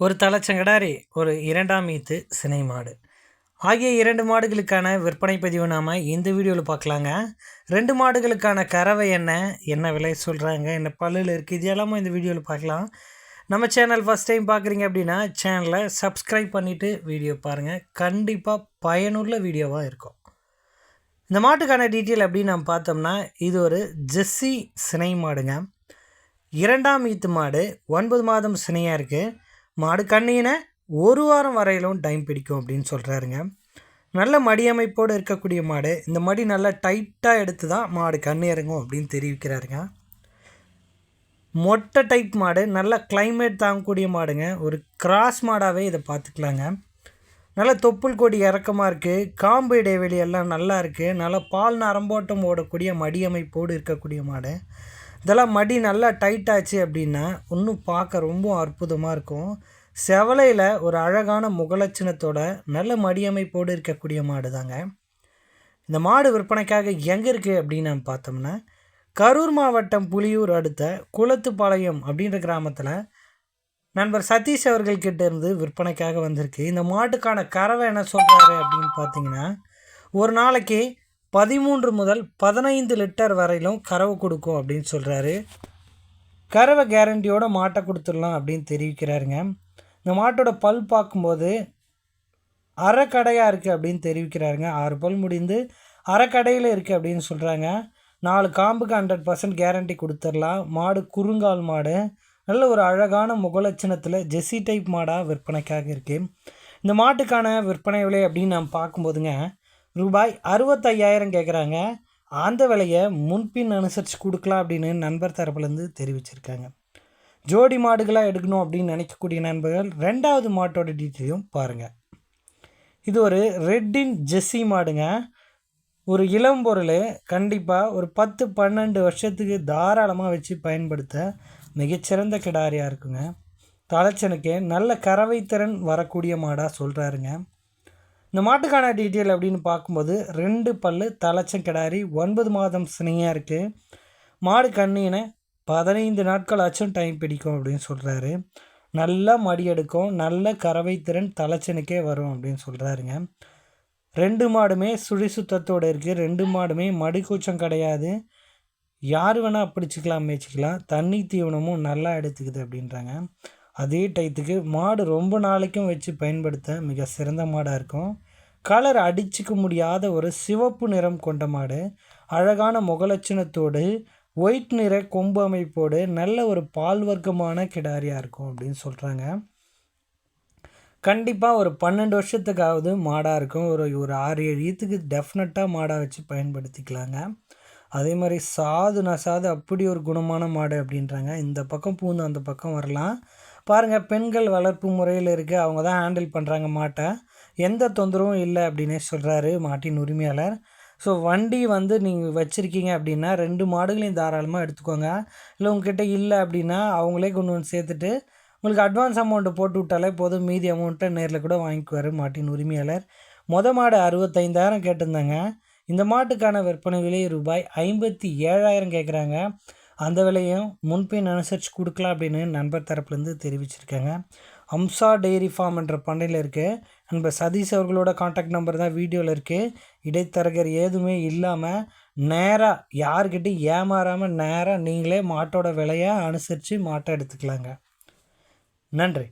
ஒரு தலைச்சங்கடாரி ஒரு இரண்டாம் ஈத்து சினை மாடு. ஆகிய இரண்டு மாடுகளுக்கான விற்பனை பதிவு நாம் இந்த வீடியோவில் பார்க்கலாங்க ரெண்டு மாடுகளுக்கான கறவை என்ன என்ன விலை சொல்கிறாங்க என்ன பல்லில் இருக்குது இது எல்லாமே இந்த வீடியோவில் பார்க்கலாம் நம்ம சேனல் ஃபஸ்ட் டைம் பார்க்குறீங்க அப்படின்னா சேனலை சப்ஸ்கிரைப் பண்ணிவிட்டு வீடியோ பாருங்கள் கண்டிப்பாக பயனுள்ள வீடியோவாக இருக்கும். இந்த மாட்டுக்கான டீட்டெயில் அப்படின்னு நம்ம பார்த்தோம்னா இது ஒரு ஜெஸ்ஸி சினை மாடுங்க. இரண்டாம் ஈத்து மாடு ஒன்பது மாதம் சினையாக இருக்குது மாடு கண்ணினை ஒரு வாரம் வரையிலும் டைம் பிடிக்கும் அப்படின்னு சொல்கிறாருங்க நல்ல மடி அமைப்போடு இருக்கக்கூடிய மாடு இந்த மடி நல்லா டைட்டாக எடுத்து தான் மாடு கண் இறங்கும் அப்படின்னு தெரிவிக்கிறாருங்க. மொட்டை டைப் மாடு நல்ல கிளைமேட் தாங்கக்கூடிய மாடுங்க. ஒரு கிராஸ் மாடாகவே இதை பார்த்துக்கலாங்க. நல்ல தொப்புள் கொடி இறக்கமாக இருக்குது காம்பு இடைவெளி எல்லாம் நல்லா இருக்குது நல்லா பால் நரம்போட்டம் ஓடக்கூடிய மடி அமைப்போடு இருக்கக்கூடிய மாடு. இதெல்லாம் மடி நல்லா டைட் ஆச்சு அப்படின்னா இன்னும் பார்க்க ரொம்ப அற்புதமாக இருக்கும். செவலையில் ஒரு அழகான முகலட்சணத்தோட நல்ல மடியமைப்போடு இருக்கக்கூடிய மாடு தாங்க இந்த மாடு விற்பனைக்காக எங்கே இருக்குது அப்படின்னு நம்ம பார்த்தோம்னா கரூர் மாவட்டம் புலியூர் அடுத்த குளத்துப்பாளையம் அப்படின்ற கிராமத்தில் நண்பர் சதீஷ் அவர்கள்கிட்ட இருந்து விற்பனைக்காக வந்திருக்கு. இந்த மாட்டுக்கான கறவை என்ன சொல்கிறாரு அப்படின்னு பார்த்தீங்கன்னா ஒரு நாளைக்கு பதிமூன்று முதல் பதினைந்து லிட்டர் வரையிலும் கறவை கொடுக்கும் அப்படின்னு சொல்கிறாரு கறவை கேரண்டியோட மாட்டை கொடுத்துடலாம் அப்படின்னு தெரிவிக்கிறாருங்க. இந்த மாட்டோட பல் பார்க்கும்போது அறக்கடையாக இருக்குது அப்படின்னு தெரிவிக்கிறாருங்க. ஆறு பல் முடிந்து அறக்கடையில் இருக்குது அப்படின்னு சொல்கிறாங்க நாலு காம்புக்கு ஹண்ட்ரட் பர்சன்ட் கேரண்டி கொடுத்துடலாம். மாடு குறுங்கால் மாடு. நல்ல ஒரு அழகான முகலட்சணத்தில் ஜெஸ்ஸி டைப் மாடாக விற்பனைக்காக இருக்குது இந்த மாட்டுக்கான விற்பனை விலை அப்படின்னு நம்ம பார்க்கும்போதுங்க ரூபாய் அறுபத்தையாயிரம் கேட்குறாங்க அந்த விலையை முன்பின் அனுசரித்து கொடுக்கலாம் அப்படின்னு நண்பர் தரப்புலேருந்து தெரிவிச்சிருக்காங்க. ஜோடி மாடுகளாக எடுக்கணும் அப்படின்னு நினைக்கக்கூடிய நண்பர்கள் ரெண்டாவது மாட்டோட டீட்டெயிலையும் பாருங்கள் இது ஒரு ரெட்டின் ஜெஸ்ஸி மாடுங்க. ஒரு இளம் பொருள் கண்டிப்பாக ஒரு பத்து பன்னெண்டு வருஷத்துக்கு தாராளமாக வச்சு பயன்படுத்த மிகச்சிறந்த கிடாரியாக இருக்குங்க. தலைச்சனுக்கு நல்ல கறவை திறன் வரக்கூடிய மாடாக சொல்கிறாருங்க இந்த மாட்டுக்கான டீட்டெயில் அப்படின்னு பார்க்கும்போது ரெண்டு பல் தலைச்சம் கிடாரி ஒன்பது மாதம் சினையாக இருக்குது மாடு கண்ணினை பதினைந்து நாட்கள் ஆச்சும் டைம் பிடிக்கும் அப்படின்னு சொல்கிறாரு நல்லா மடி எடுக்கும் நல்ல கறவை திறன் தலைச்சனுக்கே வரும் அப்படின்னு சொல்கிறாருங்க ரெண்டு மாடுமே சுழி சுத்தத்தோடு இருக்குது ரெண்டு மாடுமே மடி கூச்சம் கிடையாது. யார் வேணால் பிடிச்சிக்கலாம் மேய்ச்சிக்கலாம். தண்ணி தீவனமும் நல்லா எடுத்துக்குது அப்படின்றாங்க. அதே டயத்துக்கு மாடு ரொம்ப நாளைக்கும் வச்சு பயன்படுத்த மிக சிறந்த மாடாக இருக்கும். கலர் அடிச்சிக்க முடியாத ஒரு சிவப்பு நிறம் கொண்ட மாடு. அழகான முகலட்சணத்தோடு ஒயிட் நிற கொம்பு அமைப்போடு நல்ல ஒரு பால் வர்க்கமான கிடாரியாக இருக்கும் அப்படின்னு சொல்கிறாங்க கண்டிப்பாக ஒரு பன்னெண்டு வருஷத்துக்காவது மாடாக இருக்கும். ஒரு ஒரு ஆறு ஏழு ஈத்துக்கு டெஃபினட்டாக மாடாக வச்சு பயன்படுத்திக்கலாங்க. அதே மாதிரி சாது நசாது அப்படி ஒரு குணமான மாடு அப்படின்றாங்க. இந்த பக்கம் பூந்து அந்த பக்கம் வரலாம். பாருங்கள் பெண்கள் வளர்ப்பு முறையில் இருக்குது அவங்க தான் ஹேண்டில் பண்ணுறாங்க மாட்டை. எந்த தொந்தரவும் இல்லை அப்படின்னே சொல்கிறாரு மாட்டின் உரிமையாளர். ஸோ வண்டி வந்து நீங்கள் வச்சுருக்கீங்க அப்படின்னா ரெண்டு மாடுகளையும் தாராளமாக எடுத்துக்கோங்க. இல்லை உங்ககிட்ட இல்லை அப்படின்னா அவங்களே கொண்டு வந்து சேர்த்துட்டு உங்களுக்கு அட்வான்ஸ் அமௌண்ட்டு போட்டு விட்டாலே போதும். மீதி அமௌண்ட்டை நேரில் கூட வாங்கிக்குவார் மாட்டின் உரிமையாளர். மொத மாடு அறுபத்தைந்தாயிரம் கேட்டிருந்தாங்க. இந்த மாட்டுக்கான விற்பனை விலை ரூபாய் ஐம்பத்தி ஏழாயிரம் கேட்குறாங்க. அந்த விலையும் முன்பின் அனுசரித்து கொடுக்கலாம் அப்படின்னு நண்பர் தரப்புலேருந்து தெரிவிச்சிருக்காங்க. அம்சா டெய்ரி ஃபார்ம் என்ற பண்ணையில் இருக்குது நண்பர் சதீஷ் அவர்களோட காண்டாக்ட் நம்பர் தான் வீடியோவில் இருக்குது இடைத்தரகர் எதுவுமே இல்லாமல் நேராக யார்கிட்டையும் ஏமாறாமல் நேராக நீங்களே மாட்டோட விலையை அனுசரித்து மாட்டை எடுத்துக்கலாங்க. நன்றி.